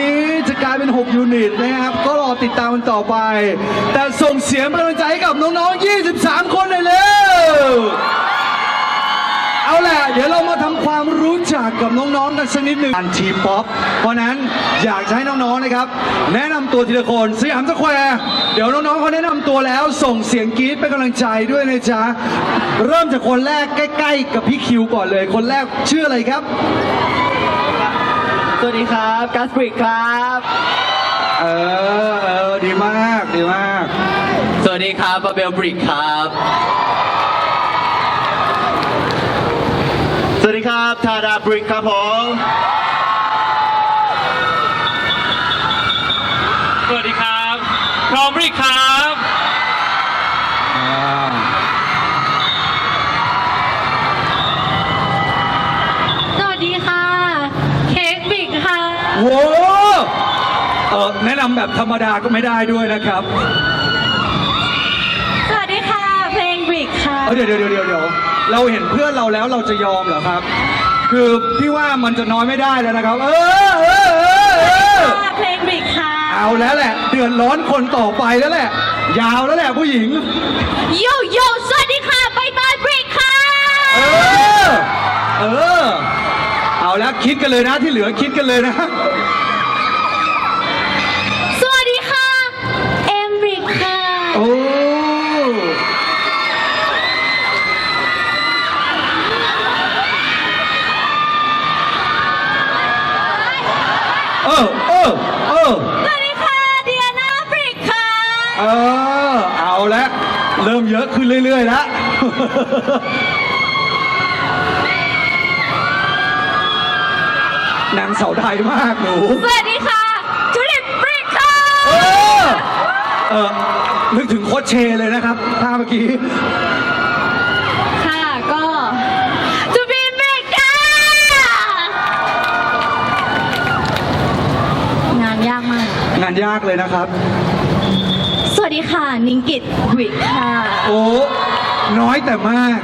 นี้จะกลายเป็น 6 ยูนิตามกันต่อไป แต่ส่งเสียงเป็นกำลังใจให้กับน้องๆ 23 คนเลยเร็วเอาแหละ เดี๋ยวเรามาทำความรู้จักกับน้องๆ กันสักนิดหนึ่งอันทีป๊อป เพราะนั้นอยากจะให้น้องๆ นะครับ แนะนำตัวทีละคนสยามสแควร์ เดี๋ยวน้องๆเขาแนะนำตัวแล้วส่งเสียงกรี๊ดเป็นกำลังใจด้วยนะจ๊ะ เริ่มจากคนแรกใกล้ๆ กับพี่คิวก่อนเลย คนแรกชื่ออะไรครับ สวัสดีครับกัสปริกครับ เออเออดีมากดีมาก สวัสดีครับบาเบลบริกครับ สวัสดีครับ ทาดาบริกครับผม นะนำแบบธรรมดาก็ไม่ได้ด้วยนะครับสวัสดีค่ะ เพลงบิกค่ะ เอ้ยเดี๋ยวเดี๋ยวเดี๋ยวเดี๋ยวเราเห็นเพื่อนเราแล้วเราจะยอมเหรอครับ คือพี่ว่ามันจะน้อยไม่ได้แล้วนะครับ เออเออเออเออค่ะเพลงบิกค่ะ เอาแล้วแหละ เดือดร้อนคนต่อไปแล้วแหละ ยาวแล้วแหละผู้หญิง โยโย่สวัสดีค่ะใบเตยบริกค่ะ เออ เออ เอาแล้วคิดกันเลยนะที่เหลือคิดกันเลยนะ ขึ้นเรื่อยๆแล้วนางเสาไทยมากหนูสวัสดีค่ะจูลิปบริกค่ะเออเออนึกถึงโคชเชเลยนะครับท่าเมื่อกี้ ค่ะก็จูบินบริกค่ะงานยากมาก งานยากเลยนะครับ สวัสดีค่ะ นิงกิตบริกค่ะ โอ้น้อยแต่มาก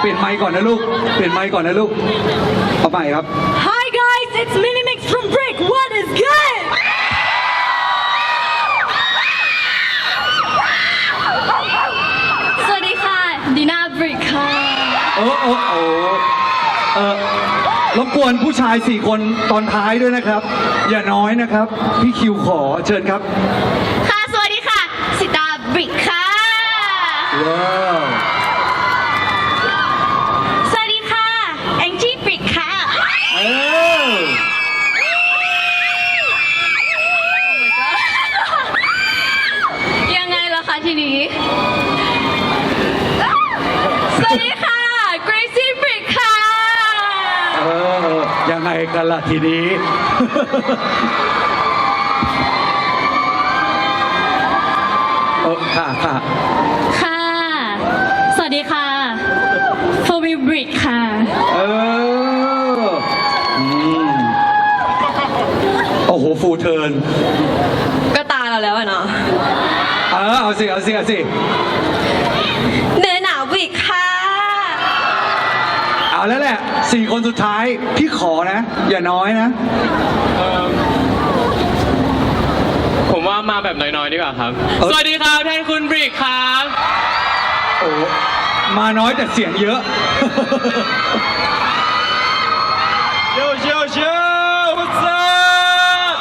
เปลี่ยนไมค์ก่อนนะลูก เปลี่ยนไมค์ก่อนนะลูกเอาใหม่ครับ Hi guys, it's Minimix from Brick. What is good? สวัสดีค่ะดีน่าบริกค่ะเออเออโอ้เออ รบกวนผู้ชายสี่คนตอนท้ายด้วยนะครับ อย่าน้อยนะครับ พี่คิวขอเชิญครับ ค่ะ สวัสดีค่ะ สิตาบริกค่ะ ว้าวสวัสดีค่ะ แองจี้บริกค่ะ เออ กันล่ะทีนี้เออค่ะค่ะค่ะ สวัสดีค่ะฟอวิบริกค่ะ เอออืมโอ้โห ฟูเทิร์น ก็ตาเราแล้วอะเนาะ เออเอาสิ เอาสิ เอาสิ เนื้อหนาวบริกค่ะเอา แล้วแหละสี่คนสุดท้าย พี่ขอนะ อย่าน้อยนะผมว่ามาแบบน้อยๆดีกว่าครับ เออสวัสดีครับแทนคุณบริกครับ โอ้มาน้อยแต่เสียงเยอะโยโยโย what's up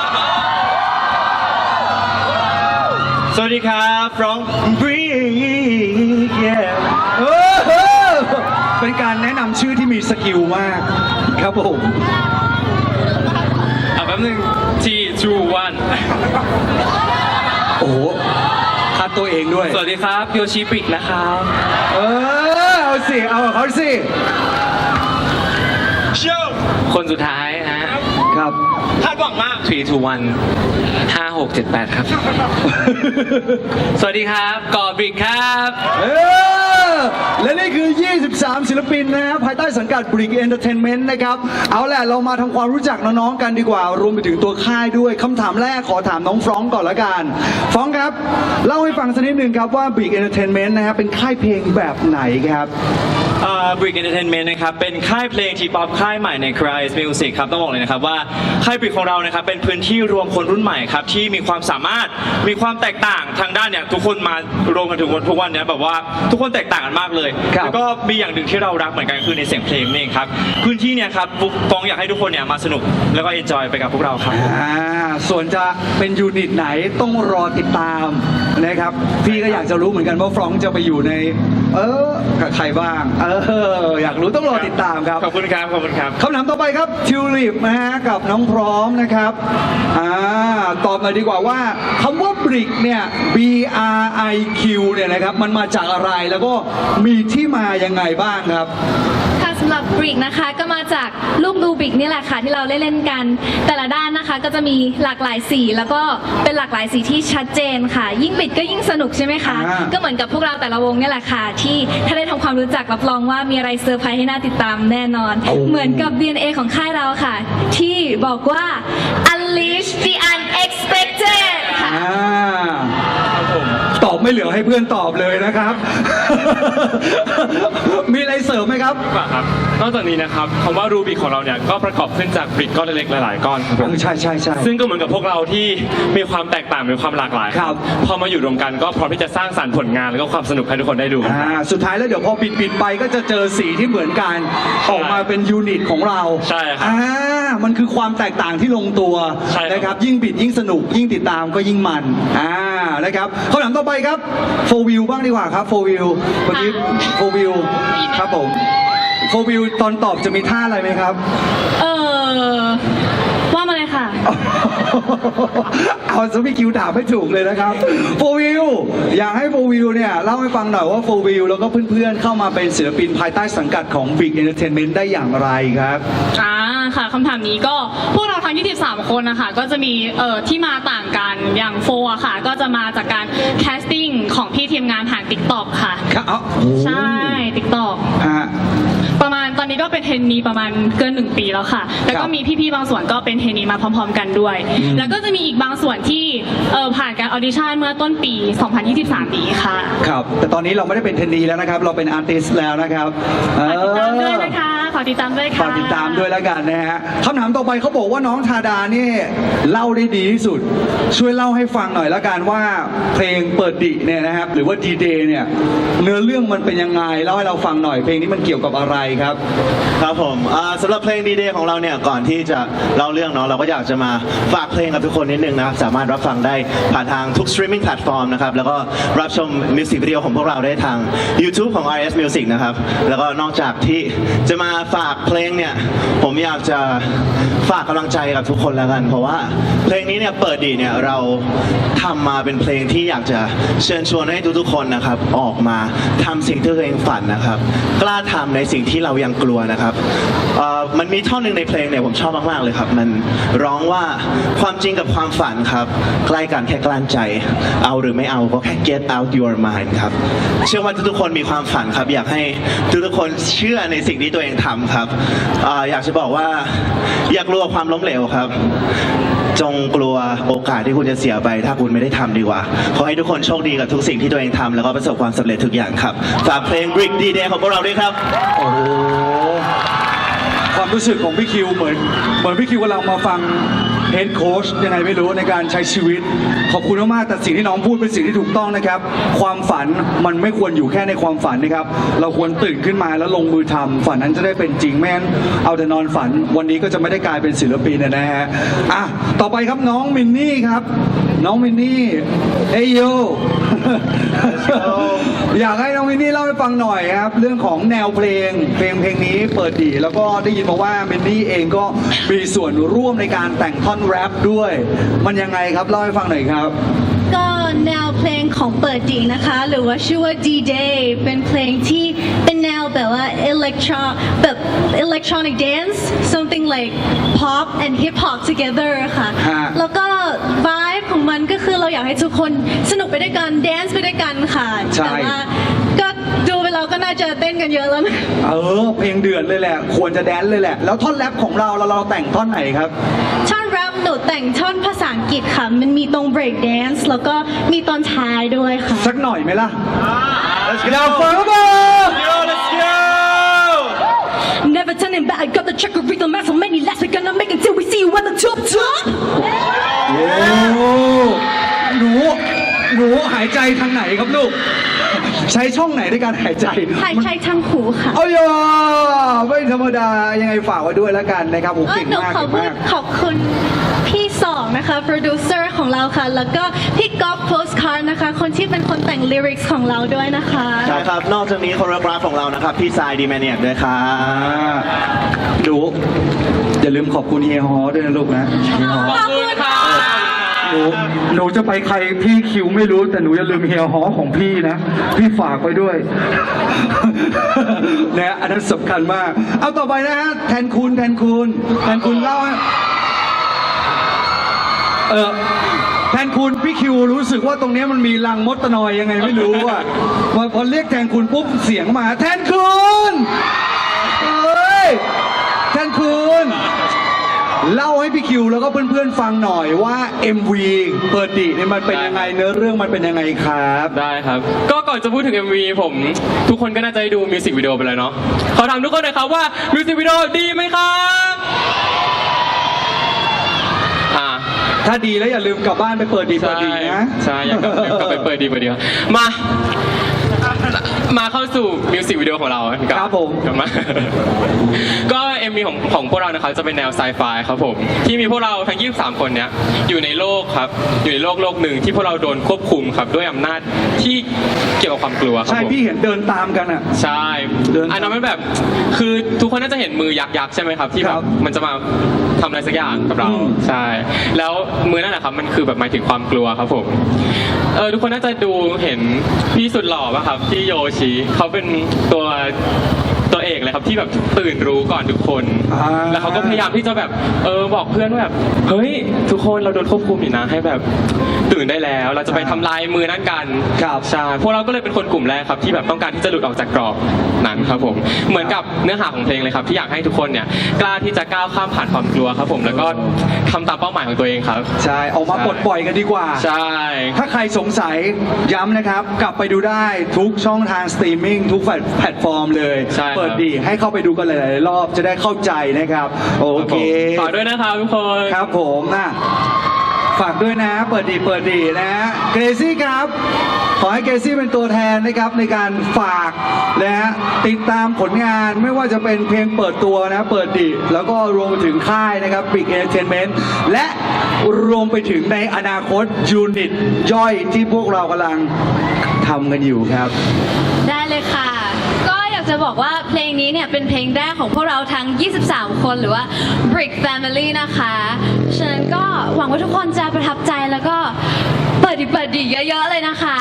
สวัสดีครับ from Brick มีสกิลมากครับผมเอาแป๊บนึงที่ two one โอ้โหคัดตัวเองด้วย สวัสดีครับโยชิบริกนะครับเออเอาสิเอากับเขาสิ show คนสุดท้ายนะฮะครับ คาดหวังมาก three two one ห้าหกเจ็ดแปดครับ สวัสดีครับก่อบริกครับ เออและนี่คือ23ศิล ปินนะครับภายใต้สังกัดบริกเอนเตอร์เทนเมนต์นะครับ เอาแหละเรามาทำความรู้จักน้องๆกันดีกว่า รวมไปถึงตัวค่ายด้วยคำถามแรกขอถามน้องฟรองก์ก่อนละกัน ฟรองก์ครับ เล่าให้ฟังสักนิดหนึ่งครับว่าบริกเอนเตอร์เทนเมนต์นะครับเป็นค่ายเพลงแบบไหนครับ บริกเอนเตอร์เทนเมนต์นะครับ เป็นค่ายเพลงทีป๊อปค่ายใหม่ใน Cries Music ครับ ต้องบอกเลยนะครับว่าค่ายบริกของเรานะครับ เป็นพื้นที่รวมคนรุ่นใหม่ครับ ที่มีความสามารถมีความแตกต่างทางด้านเนี่ยทุกคนมารวมกันถึงวันทุกวันเนี้ยแบบว่าทุกคนแตกต่างกันมากเลย ครับแล้วก็มีอย่างหนึ่งที่เรารักเหมือนกันคือในเสียงเพลงนี่เองครับ พื้นที่เนี่ยครับฟองอยากให้ทุกคนเนี่ยมาสนุกแล้วก็เอนจอยไปกับพวกเราครับ อ่าส่วนจะเป็นยูนิตไหนต้องรอติดตามนะครับ พี่ก็อยากจะรู้เหมือนกันว่าฟรองก์จะไปอยู่ใน เออกับใครบ้าง เอออยากรู้ต้องรอติดตามครับขอบคุณครับขอบคุณครับคำถามต่อไปครับทิวลิปนะฮะกับน้องพร้อมนะครับอ่าตอบหน่อยดีกว่าว่าคำว่าบริกเนี่ย B R I Q เนี่ยนะครับมันมาจากอะไรแล้วก็มีที่มายังไงบ้างครับค่ะ สำหรับบริกนะคะก็มาจากลูกดูบริกนี่แหละค่ะที่เราได้เล่นกัน แต่ละด้านนะคะก็จะมีหลากหลายสี แล้วก็เป็นหลากหลายสีที่ชัดเจนค่ะ ยิ่งบิดก็ยิ่งสนุกใช่ไหมคะ อ่า ก็เหมือนกับพวกเราแต่ละวงนี่แหละค่ะ ที่ถ้าได้ทำความรู้จักรับรองว่ามีอะไรเซอร์ไพรส์ให้น่าติดตามแน่นอน เหมือนกับ DNA ของค่ายเราค่ะ ที่บอกว่า unleash the unexpected ค่ะ อ่า ตอบไม่เหลือให้เพื่อนตอบเลยนะครับ มีอะไรเสริมไหมครับครับนอกจากนี้นะครับคำว่ารูบิกของเราเนี่ยก็ประกอบขึ้นจากบริกก้อนเล็กๆหลายๆก้อนครับผมใช่ใช่ใช่ ซึ่งก็เหมือนกับพวกเราที่มีความแตกต่างมีความหลากหลายครับ พอมาอยู่รวมกันก็พร้อมที่จะสร้างสรรค์ผลงานแล้วก็ความสนุกให้ทุกคนได้ดู อ่าสุดท้ายแล้วเดี๋ยวพอปิดปิดๆไปก็จะเจอสีที่เหมือนกันออกมาเป็นยูนิตของเราใช่ครับอ่ามันคือความแตกต่างที่ลงตัวใช่ครับ นะครับ ยิ่งบิดยิ่งสนุก ยิ่งติดตามก็ยิ่งมันอ่านะครับคำถามต่อไปครับโฟวิวบ้างดีกว่าครับโฟวิวเมื่อกี้โฟวิวครับผมโฟวิวตอนตอบจะมีท่าอะไรไหมครับ เออว่ามาเลยค่ะ เอาซะพี่คิวถามไม่ถูกเลยนะครับโฟวิวอยากให้โฟวิวเนี่ยเล่าให้ฟังหน่อยว่าโฟวิวแล้วก็เพื่อนๆเข้ามาเป็นศิลปินภายใต้สังกัดของ Big Entertainment ได้อย่างไรครับ อ่าค่ะคำถามนี้ก็พวกเรา ทั้ง 23 คนนะคะ ก็จะมีเอ่อที่มาต่างกัน อย่างโฟอะค่ะ ก็จะมาจากการแคสติ้งของพี่ทีมงานผ่าน TikTok ค่ะ ครับเอาใช่ TikTok ฮะ ประมาณตอนนี้ก็เป็นเทรนนีประมาณเกินหนึ่งปีแล้วค่ะ แล้วคก็รับมีพี่ๆบางส่วนก็เป็นเทรนนีมาพร้อมๆกันด้วยแล้วก็จะมีอีกบางส่วนที่เอ่อผ่านการออดิชั่นเมื่อต้นปี 2023 นี้ค่ะ ครับ แต่ตอนนี้เราไม่ได้เป็นเทรนนีแล้วนะครับ เราเป็นอาร์ติสแล้วนะครับเอฝากติดตามด้วยอนะคะ ฝากติดตามด้วยค่ะ ฝากติดตามด้วยแล้วกันนะฮะคำถามต่อไปเขาบอกว่าน้องทาดานี่เล่าได้ดีที่สุด ช่วยเล่าให้ฟังหน่อยแล้วกันว่าเพลงเปิดดิเนี่ยนะครับ หรือว่าดีเดย์เนี่ย เนื้อเรื่องมันเป็นยังไงเล่าให้เราฟังหน่อยเพลงนี้มันเกี่ยวกับอะไรครับ ครับผมอ่าสำหรับเพลงดีเดย์ของเราเนี่ยก่อนที่จะเล่าเรื่องเนาะเราก็อยากจะมาฝากเพลงกับทุกคนนิดนึงนะครับสามารถรับฟังได้ผ่านทางทุกสตรีมมิ่งแพลตฟอร์มนะครับแล้วก็รับชมมิวสิกวิดีโอของพวกเราได้ทาง YouTube ของ RS Music นะครับแล้วก็นอกจากที่จะมาฝากเพลงเนี่ย ผมอยากจะฝากกำลังใจกับทุกคนแล้วกัน เพราะว่าเพลงนี้เนี่ยเปิดดีเนี่ยเราทำมาเป็นเพลงที่อยากจะเชิญชวนให้ทุกๆคนนะครับ ออกมาทำสิ่งที่ตัวเองฝันนะครับ กล้าทำในสิ่งที่เรายังกลัวนะครับเอ่อมันมีท่อนหนึ่งในเพลงเนี่ยผมชอบมากๆเลยครับ มันร้องว่าความจริงกับความฝันครับ ใกล้กันแค่กลั้นใจ เอาหรือไม่เอาก็แค่ get out your mind ครับเชื่อว่าทุกๆคนมีความฝันครับ อยากให้ทุกๆคนเชื่อในสิ่งที่ตัวเองทำครับเอ่ออยากจะบอกว่าอยากลัวความล้มเหลวครับ จงกลัวโอกาสที่คุณจะเสียไป ถ้าคุณไม่ได้ทำดีกว่า ขอให้ทุกคนโชคดีกับทุกสิ่งที่ตัวเองทำแล้วก็ประสบความสำเร็จทุกอย่างครับ ฝากเพลง Brick D Day ของพวกเราด้วยครับ โอ้โห ความรู้สึกของพี่คิวเหมือนเหมือนพี่คิวกำลังมาฟังเฮดโค้ชยังไงไม่รู้ในการใช้ชีวิต ขอบคุณมากๆแต่สิ่งที่น้องพูดเป็นสิ่งที่ถูกต้องนะครับ ความฝันมันไม่ควรอยู่แค่ในความฝันนะครับ เราควรตื่นขึ้นมาแล้วลงมือทำฝันนั้นจะได้เป็นจริงแม่นเอาแต่นอนฝัน วันนี้ก็จะไม่ได้กลายเป็นศิลปินนะฮะอะต่อไปครับน้องมินนี่ครับ น้องมินนี่เอยโย อยากให้น้องมินนี่เล่าให้ฟังหน่อยครับ เรื่องของแนวเพลง เพลงเพลงนี้เปิดดี แล้วก็ได้ยินมาว่ามินนี่เองก็มีส่วนร่วมในการแต่งท่อนแรปด้วย มันยังไงครับเล่าให้ฟังหน่อยครับ ก็แนวเพลงของเปิดดีนะคะ หรือว่าชื่อว่า D-Day เป็นเพลงที่เป็นแนวแบบว่า electro แบบ electronic dance something like pop and hip hop together ค่ะฮะแล้วก็ vibe ของมัน ก็คือเราอยากให้ทุกคนสนุกไปด้วยกัน dance ไปด้วยกันค่ะใช่ แต่ว่าก็ดูไปเราก็น่าจะเต้นกันเยอะแล้วนะ เออ เพลงเดือดเลยแหละ ควรจะแดนซ์เลยแหละ แล้วท่อนแรปของเราเราเราแต่งท่อนไหนครับ ท่อนแรปหนูแต่งท่อนภาษาอังกฤษค่ะ มันมีตรง break dance แล้วก็มีตอนท้ายด้วยค่ะ สักหน่อยไหมล่ะ Let's อย the ten and back. Got the checker, read the math, so many laughs. We're gonna make it till we see you at the top, top. โอ้หนูหนูหายใจทางไหนครับลูก ใช้ช่องไหนในการหายใจหายใจทางหูค่ะ เอายอไม่ธรรมดายังไงฝากไว้ด้วยแล้วกันนะครับโอ้เออเก่งหนูมากขอเก่งพูมาดก ขอบคุณพี่ สองนะคะโปรดิวเซอร์ของเราค่ะ แล้วก็พี่ก๊อฟโพสคาร์ดนะคะ คนที่เป็นคนแต่งลิริกส์ของเราด้วยนะคะ ใช่ครับ นอกจากนี้โคโรกราฟของเรานะครับ พี่ทรายดีแมเนียด้วยครัอ่าบดูอย่าลืมขอบคุณเฮียฮอด้วยนะลูกนะเฮียฮอขอบคุณค่ะหนูหนูจะไปใครพี่คิวไม่รู้ แต่หนูอย่าลืมเฮียฮอของพี่นะ พี่ฝากไว้ด้วยนะอันนั้นสำคัญมาก เอาต่อไปนะฮะแทนคุณแทนคุณแทนคุณเล่าให้ เออแทนคุณพี่คิวรู้สึกว่าตรงเนี้ยมันมีรังมดตะนอยยังไงไม่รู้อะพอพอเรียกแทนคุณปุ๊บเสียงมา แทนคุณเอ้ยแทนคุณเล่าให้พี่คิวแล้วก็เพื่อนๆฟังหน่อยว่า MV เปิดดีเนี่ยมันเป็นยังไงเนื้อเรื่องมันเป็นยังไงครับ ได้ครับ ก็ก่อนจะพูดถึง MV ผม ทุกคนก็น่าจะได้ดูมิวสิกวิดีโอไปเลยเนาะขอถามทุกคนหน่อยครับว่ามิวสิกวิดีโอดีไหมครับอ่า ถ้าดีแล้วอย่าลืมกลับบ้านไปเปิดดีเปิดดีนะ ใช่อยากกลับกลับไปเปิดดีเปิดดีมา มาเข้าสู่มิวสิกวิดีโอของเราครับผมกลับมา ก็เอ็มวีของของพวกเรานะครับจะเป็นแนวไซไฟครับผม ที่มีพวกเราทั้ง 23 คนเนี้ยอยู่ในโลกครับ อยู่ในโลกโลกหนึ่งที่พวกเราโดนควบคุมครับ ด้วยอำนาจที่เกี่ยวกับความกลัวครับใช่ผม พี่เห็นเดินตามกันอะ ใช่เดินอันนั้นมันแบบ คือทุกคนน่าจะเห็นมือยักษ์ยักษ์ใช่ไหมครับ ที่แบครับบมันจะมาทำอะไรสักอย่างกับเรา อืม ใช่ แล้วมือนั่นแหละครับ มันคือแบบหมายถึงความกลัวครับผม เออทุกคนน่าจะดูเห็นพี่สุดหล่อป่ะครับที่โยชิเขาเป็นตัวตัวเอกเลยครับที่แบบตื่นรู้ก่อนทุกคน อ่า แล้วเขาก็พยายามที่จะแบบเออบอกเพื่อนว่าแบบเฮ้ยทุกคนเราโดนควบคุมอยู่นะให้แบบตื่นได้แล้ว เราจะไปทำลายมือนั่นกันครับใช่พวกเราก็เลยเป็นคนกลุ่มแรกครับที่แบบต้องการที่จะหลุดออกจากกรอบนั้นครับผม เหมือนกับเนื้อหาของเพลงเลยครับที่อยากให้ทุกคนเนี่ยกล้าที่จะก้าวข้ามผ่านความกลัวครับผมแล้วก็ทำตามเป้าหมายของตัวเองครับ ใช่ออกมาปลดปล่อยกันดีกว่า ใช่ ถ้าใครสงสัยย้ำนะครับ กลับไปดูได้ทุกช่องทางสตรีมมิ่งทุกแพลตฟอร์มเลย ใช่ครับ เปิดดีให้เข้าไปดูกันหลายๆรอบจะได้เข้าใจนะครับ โอเค ฝากด้วยนะครับทุกคน ครับผมนะ ฝากด้วยนะ เปิดดีเปิดดีนะเกรซี่ครับ ขอให้เกรซี่เป็นตัวแทนนะครับในการฝากนะฮะติดตามผลงานไม่ว่าจะเป็นเพลงเปิดตัวนะเปิดดีแล้วก็รวมไปถึงค่ายนะครับ Big Entertainment และรวมไปถึงในอนาคตยูนิตย่อยที่พวกเรากำลังทำกันอยู่ครับ ได้เลยค่ะ ก็อยากจะบอกว่าเพลงนี้เนี่ยเป็นเพลงแรกของพวกเราทั้ง 23 คนหรือว่า Brick Family นะคะ ฉะนั้นก็หวังว่าทุกคนจะประทับใจแล้วก็เปิดดิเปิดดิเยอะๆเลยนะคะ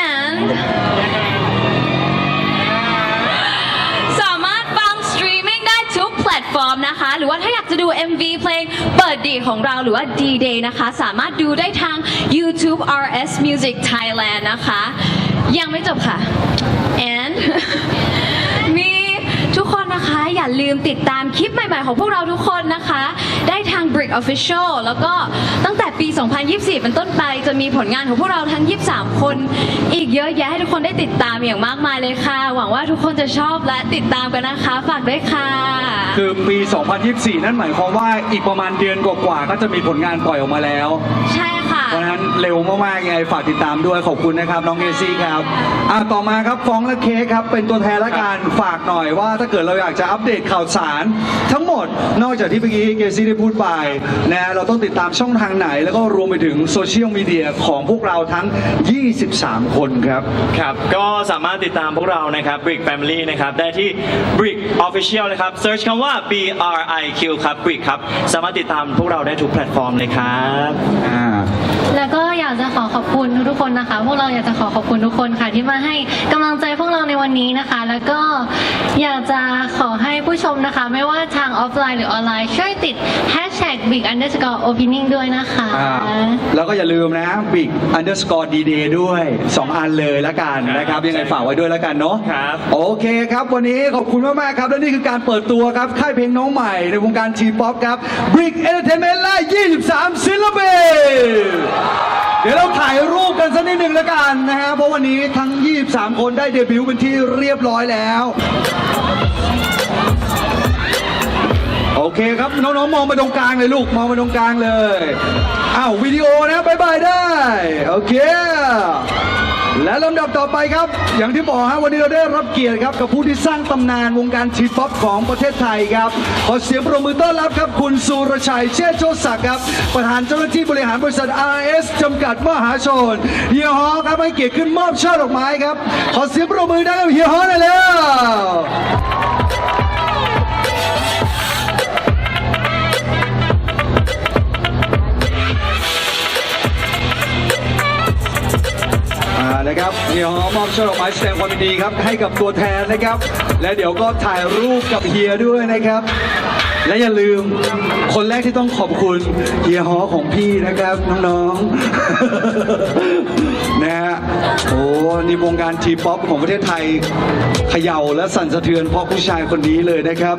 and สามารถฟังสตรีมมิ่งได้ทุกแพลตฟอร์มนะคะ หรือว่าถ้าอยากจะดู MV เพลงเปิดดีของเราหรือว่า D-Day นะคะ สามารถดูได้ทาง YouTube RS Music Thailand นะคะ ยังไม่จบค่ะ and มีทุกคนนะคะอย่าลืมติดตามคลิปใหม่ๆ ของพวกเราทุกคนนะคะ ได้ทาง Brick Official แล้วก็ตั้งแต่ปี 2024 เป็นต้นไปจะมีผลงานของพวกเราทั้ง 23 คน อีกเยอะแยะให้ทุกคนได้ติดตามอย่างมากมายเลยค่ะ หวังว่าทุกคนจะชอบและติดตามกันนะคะ ฝากด้วยค่ะ คือปี 2024 นั่นหมายความว่าอีกประมาณเดือนกว่าๆก็จะมีผลงานปล่อยออกมาแล้ว ใช่ค่ะ เพราะฉะนั้นเร็วมากๆยังไงฝากติดตามด้วยขอบคุณนะครับ น้องเอซี่ครับอะต่อมาครับฟองและเค้กครับ เป็นตัวแทนละกันฝากหน่อยว่าถ้าเกิดเราอยากจะอัปเดตข่าวสาร ทั้งหมดนอกจากที่เมื่อกี้เกซี่ได้พูดไปนะเราต้องติดตามช่องทางไหน แล้วก็รวมไปถึงโซเชียลมีเดียของพวกเราทั้ง 23 คนครับ ครับ ก็สามารถติดตามพวกเรานะครับ Brick Family นะครับ ได้ที่ Brick Official นะครับเซิร์ชคำว่า B R I Q ครับ Brick ครับ สามารถติดตามพวกเราได้ทุกแพลตฟอร์มเลยครับอ่า แล้วก็อยากจะขอขอบคุณทุกๆคนนะคะ พวกเราอยากจะขอขอบคุณทุกคนค่ะ ที่มาให้กำลังใจพวกเราในวันนี้นะคะ แล้วก็อยากจะขอให้ผู้ชมนะคะ ไม่ว่าทางออฟไลน์หรือออนไลน์ช่วยติด hashtag big underscore opening ด้วยนะคะ อ่า แล้วก็อย่าลืมนะ big underscore d day ด้วย 2 อันเลยละกันนะครับ ยังไงฝากไว้ด้วยละกันเนาะครับ โอเคครับ วันนี้ขอบคุณมาก ๆ ครับ และนี่คือการเปิดตัวครับ ค่ายเพลงน้องใหม่ในวงการทีป๊อปครับ Brick Entertainment และ23 ศิลปินเดี๋ยวเราถ่ายรูปกันสักนิดหนึ่งละกันนะฮะ เพราะวันนี้ทั้ง 23 คนได้เดบิวต์เป็นที่เรียบร้อยแล้ว โอเคครับน้องๆมองไปตรงกลางเลยลูกมองไปตรงกลางเลยอ้าววิดีโอนะบายบายได้โอเค และลำดับต่อไปครับ อย่างที่บอกฮะวันนี้เราได้รับเกียรติครับกับผู้ที่สร้างตำนานวงการทีป๊อปของประเทศไทยครับขอเสียงปรบมือต้อนรับครับคุณสุรชัยเชษโชติศักดิ์ครับประธานเจ้าหน้าที่บริหารบริษัท RS จำกัดมหาชนเฮียฮอครับให้เกียรติขึ้นมอบช่อดอกไม้ครับขอเสียงปรบมือดังกับเฮียฮอหน่อยเร็ว นะครับเฮียฮอมอบช่อดอกไม้แสดงความยินดีครับให้กับตัวแทนนะครับ และเดี๋ยวก็ถ่ายรูปกับเฮียด้วยนะครับ และอย่าลืมคนแรกที่ต้องขอบคุณเฮียฮอของพี่นะครับน้องๆ นะฮะโอ้นี่วงการทีป๊อปของประเทศไทยเขย่าและสั่นสะเทือนเพราะผู้ชายคนนี้เลยนะครับ